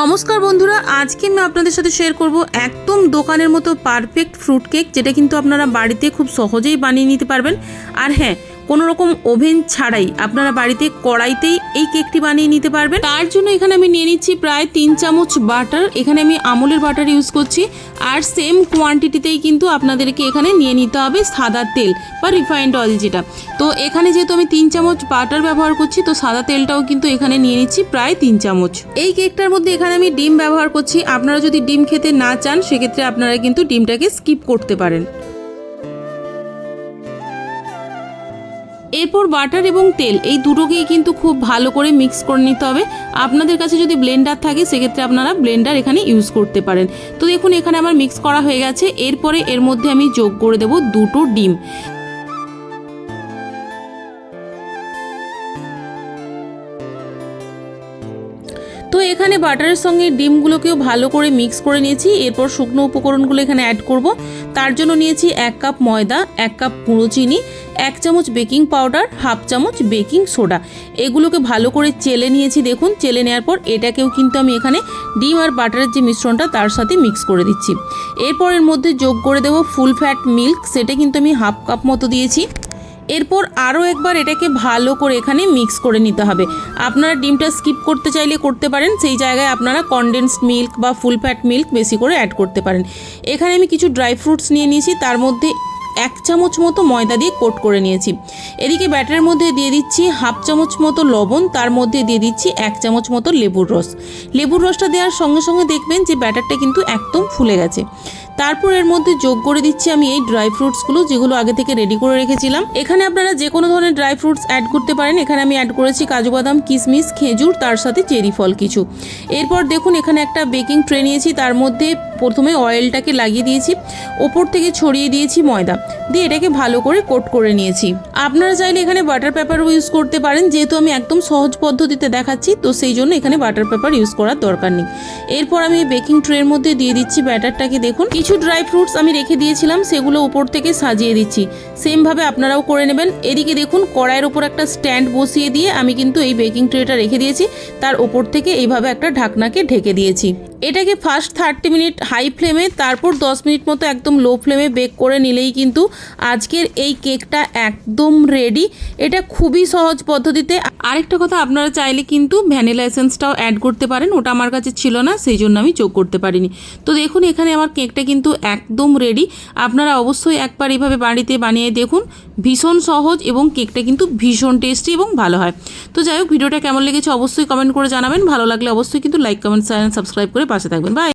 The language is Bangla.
নমস্কার বন্ধুরা, আজকে আমি আপনাদের সাথে শেয়ার করব একদম দোকানের মতো পারফেক্ট ফ্রুট কেক যেটা কিন্তু আপনারা বাড়িতে খুব সহজেই বানিয়ে নিতে পারবেন। আর হ্যাঁ কোনো রকম ওভেন ছাড়াই আপনারা বাড়িতে কড়াইতেই এই কেকটি বানিয়ে নিতে পারবেন। তার জন্য এখানে আমি নিয়ে নিচ্ছি প্রায় তিন চামচ বাটার। এখানে আমি আমুলের বাটার ইউজ করছি। আর সেম কোয়ান্টিটিতেই কিন্তু আপনাদেরকে এখানে নিয়ে নিতে হবে সাদা তেল বা রিফাইন্ড অয়েল যেটা। তো এখানে যেহেতু আমি তিন চামচ বাটার ব্যবহার করছি, তো সাদা তেলটাও কিন্তু এখানে নিয়ে নিচ্ছি প্রায় তিন চামচ। এই কেকটার মধ্যে এখানে আমি ডিম ব্যবহার করছি। আপনারা যদি ডিম খেতে না চান, সেক্ষেত্রে আপনারা কিন্তু ডিমটাকে স্কিপ করতে পারেন। এরপর বাটার এবং তেল, এই দুটোকেই কিন্তু খুব ভালো করে মিক্স করে নিতে হবে। আপনাদের কাছে যদি ব্লেন্ডার থাকে, সেক্ষেত্রে আপনারা ব্লেন্ডার এখানে ইউজ করতে পারেন। তো দেখুন, এখানে আমার মিক্স করা হয়ে গেছে। এরপরে এর মধ্যে আমি যোগ করে দেব দুটো ডিম। তো এখানে বাটারের সঙ্গে ডিমগুলোকেও ভালো করে মিক্স করে নিয়েছি। এরপর শুকনো উপকরণগুলো এখানে অ্যাড করব। তার জন্য নিয়েছি এক কাপ ময়দা, এক কাপ গুঁড়ো চিনি, এক চামচ বেকিং পাউডার হাফ চামচ বেকিং সোডা এগুলোকে ভালো করে চেলে নিয়েছি দেখুন। চেলে নেওয়ার পর এটাকেও কিন্তু আমি এখানে ডিম আর বাটারের যে মিশ্রণটা তার সাথে মিক্স করে দিচ্ছি। এরপর এর মধ্যে যোগ করে দেবো ফুল ফ্যাট মিল্ক সেটা কিন্তু আমি হাফ কাপ মতো দিয়েছি। এরপর আরও একবার এটাকে ভালো করে এখানে মিক্স করে নিতে হবে। আপনারা ডিমটা স্কিপ করতে চাইলে করতে পারেন, সেই জায়গায় আপনারা কনডেন্সড মিল্ক বা ফুল ফ্যাট মিল্ক বেশি করে অ্যাড করতে পারেন। এখানে আমি কিছু ড্রাই ফ্রুটস নিয়ে নিয়েছি, তার মধ্যে এক চামচ মতো ময়দা দিয়ে কোট করে নিয়েছি। এদিকে ব্যাটারের মধ্যে দিয়ে দিচ্ছি হাফ চামচ মতো লবণ, তার মধ্যে দিয়ে দিচ্ছি এক চামচ মতো লেবুর রস। লেবুর রসটা দেওয়ার সঙ্গে সঙ্গে দেখবেন যে ব্যাটারটা কিন্তু একদম ফুলে গেছে। তারপর এর মধ্যে যোগ করে দিচ্ছি আমি এই ড্রাই ফ্রুটসগুলো যেগুলো আগে থেকে রেডি করে রেখেছিলাম। এখানে আপনারা যে কোনো ধরনের ড্রাই ফ্রুটস অ্যাড করতে পারেন। এখানে আমি অ্যাড করেছি কাজু বাদাম কিশমিশ খেজুর, তার সাথে চেরি ফল কিছু। এরপর দেখুন, এখানে একটা বেকিং ট্রে নিয়েছি। তার মধ্যে প্রথমে অয়েলটাকে লাগিয়ে দিয়েছি। ওপর থেকে ছড়িয়ে দিয়েছি ময়দা। দিয়ে এটাকে ভালো করে কোট করে নিয়েছি। আপনারা চাইলে এখানে বাটার পেপারও ইউজ করতে পারেন, যেহেতু আমি একদম সহজ পদ্ধতিতে দেখাচ্ছি, তো সেই জন্য এখানে বাটার পেপার ইউজ করার দরকার নেই। এরপর আমি বেকিং ট্রের মধ্যে দিয়ে দিচ্ছি ব্যাটারটাকে, দেখুন। কিছু ড্রাই ফ্রুটস আমি রেখে দিয়েছিলাম, সেগুলো উপর থেকে সাজিয়ে দিচ্ছি। সেমভাবে আপনারাও করে নেবেন। এদিকে দেখুন, কড়াইয়ের ওপর একটা স্ট্যান্ড বসিয়ে দিয়ে আমি কিন্তু এই বেকিং ট্রেটা রেখে দিয়েছি। তার ওপর থেকে এইভাবে একটা ঢাকনাকে ঢেকে দিয়েছি। এটাকে ফার্স্ট থার্টি মিনিট হাই ফ্লেমে তারপর দশ মিনিট মতো একদম লো ফ্লেমে বেক করে নিলেই কিন্তু আজকের এই কেকটা একদম রেডি এটা খুবই সহজ পদ্ধতিতে। আরেকটা কথা আপনারা চাইলে কিন্তু ভ্যানিলা এসেন্সটাও অ্যাড করতে পারেন, ওটা আমার কাছে ছিল না, সেই জন্য আমি যোগ করতে পারিনি। তো দেখুন, এখানে আমার কেকটা কিন্তু একদম রেডি আপনারা অবশ্যই একবার এইভাবে বাড়িতে বানিয়ে দেখুন। ভীষণ সহজ এবং কেকটা কিন্তু ভীষণ টেস্টি এবং ভালো হয়। তো যাই হোক, ভিডিওটা কেমন লেগেছে অবশ্যই কমেন্ট করে জানাবেন। ভালো লাগলে অবশ্যই কিন্তু লাইক কমেন্ট সাবস্ক্রাইব করে পাশে থাকবেন বাই